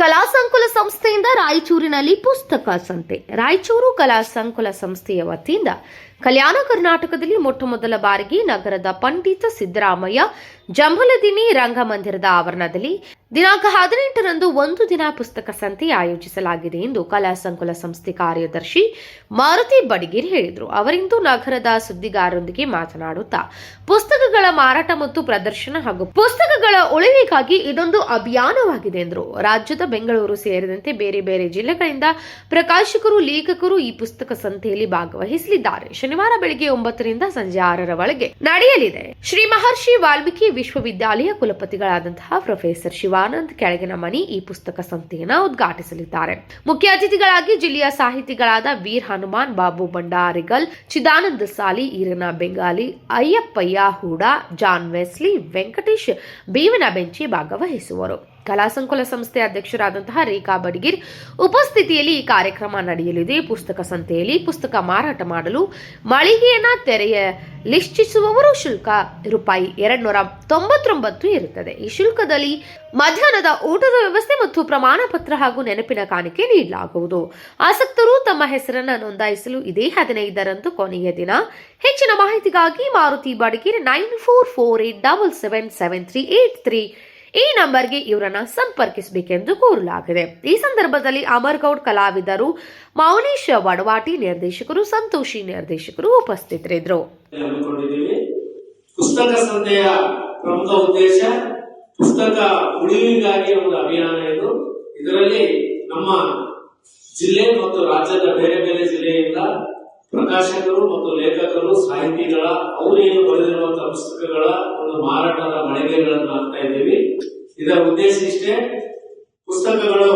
ಕಲಾ ಸಂಕುಲ ಸಂಸ್ಥೆಯಿಂದ ರಾಯಚೂರಿನಲ್ಲಿ ಪುಸ್ತಕ ಸಂತೆ. ರಾಯಚೂರು ಕಲಾ ಸಂಕುಲ ಸಂಸ್ಥೆಯ ವತಿಯಿಂದ ಕಲ್ಯಾಣ ಕರ್ನಾಟಕದಲ್ಲಿ ಮೊಟ್ಟ ಮೊದಲ ಬಾರಿಗೆ ನಗರದ ಪಂಡಿತ ಸಿದ್ದರಾಮಯ್ಯ ಜಂಬಲದಿನಿ ರಂಗಮಂದಿರದ ಆವರಣದಲ್ಲಿ ದಿನಾಂಕ ಹದಿನೆಂಟರಂದು ಒಂದು ದಿನ ಪುಸ್ತಕ ಸಂತೆ ಆಯೋಜಿಸಲಾಗಿದೆ ಎಂದು ಕಲಾ ಸಂಕುಲ ಸಂಸ್ಥೆ ಕಾರ್ಯದರ್ಶಿ ಮಾರುತಿ ಬಡಿಗೇರ್ ಹೇಳಿದರು. ಅವರಿಂದು ನಗರದ ಸುದ್ದಿಗಾರರೊಂದಿಗೆ ಮಾತನಾಡುತ್ತಾ, ಪುಸ್ತಕಗಳ ಮಾರಾಟ ಮತ್ತು ಪ್ರದರ್ಶನ ಹಾಗೂ ಪುಸ್ತಕಗಳ ಉಳಿವಿಗಾಗಿ ಇದೊಂದು ಅಭಿಯಾನವಾಗಿದೆ ಎಂದರು. ರಾಜ್ಯದ ಬೆಂಗಳೂರು ಸೇರಿದಂತೆ ಬೇರೆ ಬೇರೆ ಜಿಲ್ಲೆಗಳಿಂದ ಪ್ರಕಾಶಕರು, ಲೇಖಕರು ಈ ಪುಸ್ತಕ ಸಂತೆಯಲ್ಲಿ ಭಾಗವಹಿಸಲಿದ್ದಾರೆ. ಶನಿವಾರ ಬೆಳಗ್ಗೆ ಒಂಬತ್ತರಿಂದ ಸಂಜೆ ಆರರ ಒಳಗೆ ನಡೆಯಲಿದೆ. ಶ್ರೀ ಮಹರ್ಷಿ ವಾಲ್ಮೀಕಿ ವಿಶ್ವವಿದ್ಯಾಲಯ ಕುಲಪತಿಗಳಾದಂತಹ ಪ್ರೊಫೆಸರ್ ಶಿವಾನಂದ್ ಕೆಳಗಿನ ಮನಿ ಈ ಪುಸ್ತಕ ಸಂತೆಯನ್ನು ಉದ್ಘಾಟಿಸಲಿದ್ದಾರೆ. ಮುಖ್ಯ ಅತಿಥಿಗಳಾಗಿ ಜಿಲ್ಲೆಯ ಸಾಹಿತಿಗಳಾದ ವೀರ್ ಹನುಮಾನ್, ಬಾಬು ಬಂಡಾರಿಗಲ್ ಚಿದಾನಂದ ಸಾಲಿ, ಈರನ ಬೆಂಗಾಲಿ, ಅಯ್ಯಪ್ಪಯ್ಯ ಹೂಡಾ, ಜಾನ್ ವೆಸ್ಲಿ, ವೆಂಕಟೇಶ್ ಬೇವಿನ ಬೆಂಚಿ ಭಾಗವಹಿಸುವರು. ಕಲಾ ಸಂಕುಲ ಸಂಸ್ಥೆ ಅಧ್ಯಕ್ಷರಾದಂತಹ ರೇಖಾ ಬಡಗಿರ್ ಉಪಸ್ಥಿತಿಯಲ್ಲಿ ಈ ಕಾರ್ಯಕ್ರಮ ನಡೆಯಲಿದೆ. ಪುಸ್ತಕ ಸಂತೆಯಲ್ಲಿ ಪುಸ್ತಕ ಮಾರಾಟ ಮಾಡಲು ಮಳಿಗೆಯನ್ನ ತೆರೆಯ ನಿಶ್ಚಿಸುವವರು ಶುಲ್ಕ ರೂಪಾಯಿ ಎರಡ್ ನೂರ ತೊಂಬತ್ತೊಂಬತ್ತು ಇರುತ್ತದೆ. ಈ ಶುಲ್ಕದಲ್ಲಿ ಮಧ್ಯಾಹ್ನದ ಊಟದ ವ್ಯವಸ್ಥೆ ಮತ್ತು ಪ್ರಮಾಣ ಪತ್ರ ಹಾಗೂ ನೆನಪಿನ ಕಾಣಿಕೆ ನೀಡಲಾಗುವುದು. ಆಸಕ್ತರು ತಮ್ಮ ಹೆಸರನ್ನು ನೋಂದಾಯಿಸಲು ಇದೇ ಹದಿನೈದರಂದು ಕೊನೆಯ ದಿನ. ಹೆಚ್ಚಿನ ಮಾಹಿತಿಗಾಗಿ Maruti Badagir nine four four eight double seven seven three eight three ಈ ನಂಬರ್ಗೆ ಇವರನ್ನ ಸಂಪರ್ಕಿಸಬೇಕೆಂದು ಕೋರಲಾಗಿದೆ. ಈ ಸಂದರ್ಭದಲ್ಲಿ ಅಮರ್ಗೌಡ್ ಕಲಾವಿದರು ಮೌನೇಶ್ ವಡವಾಟಿ ನಿರ್ದೇಶಕರು, ಸಂತೋಷಿ ನಿರ್ದೇಶಕರು ಉಪಸ್ಥಿತರಿದ್ದರು. ಪುಸ್ತಕ ಸಂತೆಯ ಪ್ರಮುಖ ಉದ್ದೇಶ ಪುಸ್ತಕ ಉಳಿವಿಗಾಗಿ ಒಂದು ಅಭಿಯಾನ ಇದು. ಇದರಲ್ಲಿ ನಮ್ಮ ಜಿಲ್ಲೆ ಮತ್ತು ರಾಜ್ಯದ ಬೇರೆ ಬೇರೆ ಜಿಲ್ಲೆಯಿಂದ ಪ್ರಕಾಶಕರು ಮತ್ತು ಲೇಖಕರು, ಸಾಹಿತಿಗಳ ಅವರೇನು ಬರೆದಿರುವಂತಹ ಪುಸ್ತಕಗಳ ಒಂದು ಮಳಿಗೆಗಳನ್ನು ಹಾಕ್ತಾ ಇದ್ದೀವಿ. ಇದರ ಉದ್ದೇಶ ಇಷ್ಟೇ, ಪುಸ್ತಕಗಳು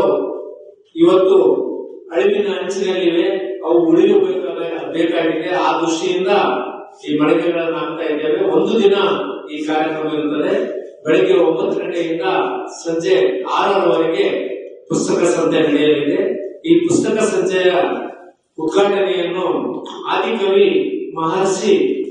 ಇವತ್ತು ಅಳಿವಿನ ಅಂಚಿನಲ್ಲಿವೆ. ಅವು ಉಳಿದು ಬೇಕಾಗಿದೆ. ಆ ದೃಷ್ಟಿಯಿಂದ ಈ ಮಳಿಗೆಗಳನ್ನು ಹಾಕ್ತಾ ಇದ್ದೇವೆ. ಒಂದು ದಿನ ಈ ಕಾರ್ಯಕ್ರಮ ಇರುತ್ತದೆ. ಬೆಳಿಗ್ಗೆ ಒಂಬತ್ತು ಗಂಟೆಯಿಂದ ಸಂಜೆ ಆರರವರೆಗೆ ಪುಸ್ತಕ ಸಂತೆ ನಡೆಯಲಿದೆ. ಈ ಪುಸ್ತಕ ಸಂಜೆಯ ಉದ್ಘಾಟನೆಯನ್ನು ಆದಿಕವಿ ಮಹರ್ಷಿ